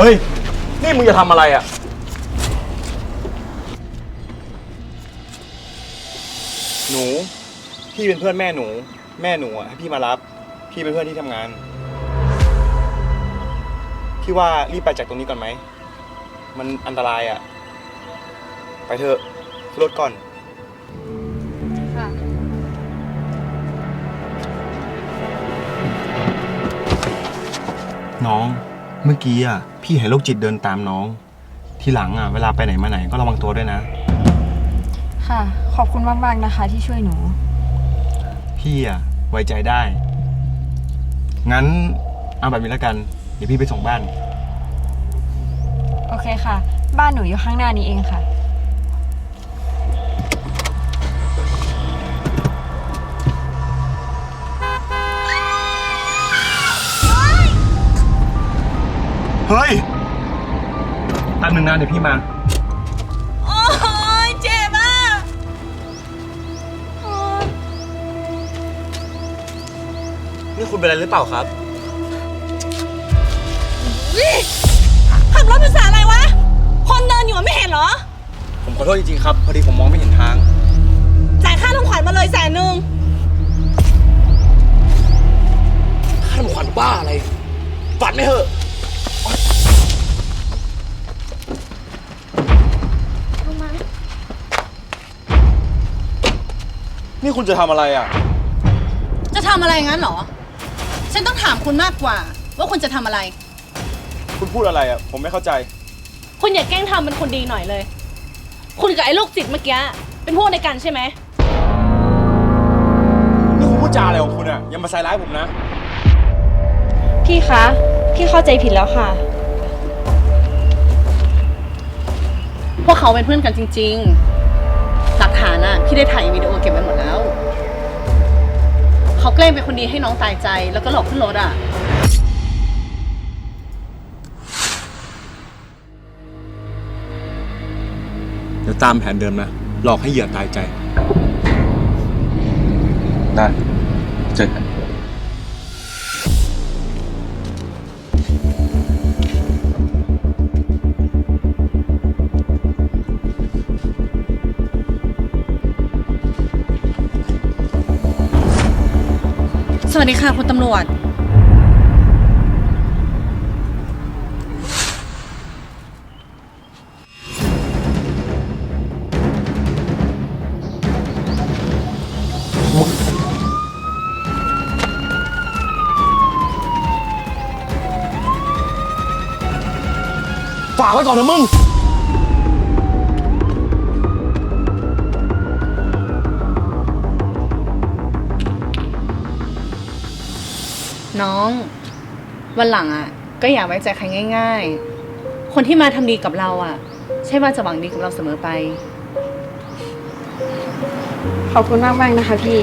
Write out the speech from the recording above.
เฮ้ย นี่มึงจะทำอะไรอะ หนู พี่เป็นเพื่อนแม่หนู แม่หนูอะให้พี่มารับ พี่เป็นเพื่อนที่ทำงาน พี่ว่ารีบไปจากตรงนี้ก่อนไหม มันอันตรายอะ ไปเถอะขึ้นรถก่อน ค่ะ น้อง เมื่อกี้อะพี่เห็นโรคจิตเดินตามน้อง ทีหลังอะเวลาไปไหนมาไหนก็ระวังตัวด้วยนะ ค่ะ ขอบคุณมากๆนะคะที่ช่วยหนู พี่อะไว้ใจได้ งั้นเอาแบบนี้แล้วกัน เดี๋ยวพี่ไปส่งบ้าน โอเคค่ะ บ้านหนูอยู่ข้างหน้านี้เองค่ะ เฮ้ยแป๊บนึงนะเดี๋ยวพี่มา โอ้ยเจ็บอะโอ๊ยนี่คุณเป็นอะไรหรือเปล่าครับวิขับรถภาษาอะไรวะ คนเดินอยู่อะไม่เห็นเหรอ ผมขอโทษจริงๆครับ พอดีผมมองไม่เห็นทาง จ่ายค่าทำขวัญมาเลยแสนหนึ่งค่าขวัญบ้าอะไร ฝันไม่เหอะ นี่คุณจะทำอะไรอะ จะทำอะไรงั้นเหรอ ฉันต้องถามคุณมากกว่า ว่าคุณจะทำอะไร คุณพูดอะไรอะ ผมไม่เข้าใจ คุณอย่าแกล้งทำเป็นคนดีหน่อยเลย คุณกับไอ้โรคจิตเมื่อกี้เป็นพวกในกันใช่ไหม นี่คุณพูดจาอะไรของคุณอะ อย่ามาใส่ร้ายผมนะ พี่คะ พี่เข้าใจผิดแล้วค่ะ พวกเขาเป็นเพื่อนกันจริงๆหลัก ฐานอะพี่ได้ถ่ายวิดีโอเก็บไว้หมดแล้ว เขาแกล้งเป็นคนดีให้น้องตายใจ แล้วก็หลอกขึ้นรถอะเดี๋ยวตามแผนเดิมนะ หลอกให้เหยื่อตายใจ ได้เจอกัน วัสดีค่ะคุณตำรวจ ฝากไว้ก่อนนะมึง น้อง วันหลังอะ ก็อย่าไว้ใจใครง่าย ๆ คนที่มาทำดีกับเราอะ ใช่ว่าจะหวังดีกับเราเสมอไป ขอบคุณมากมากนะคะพี่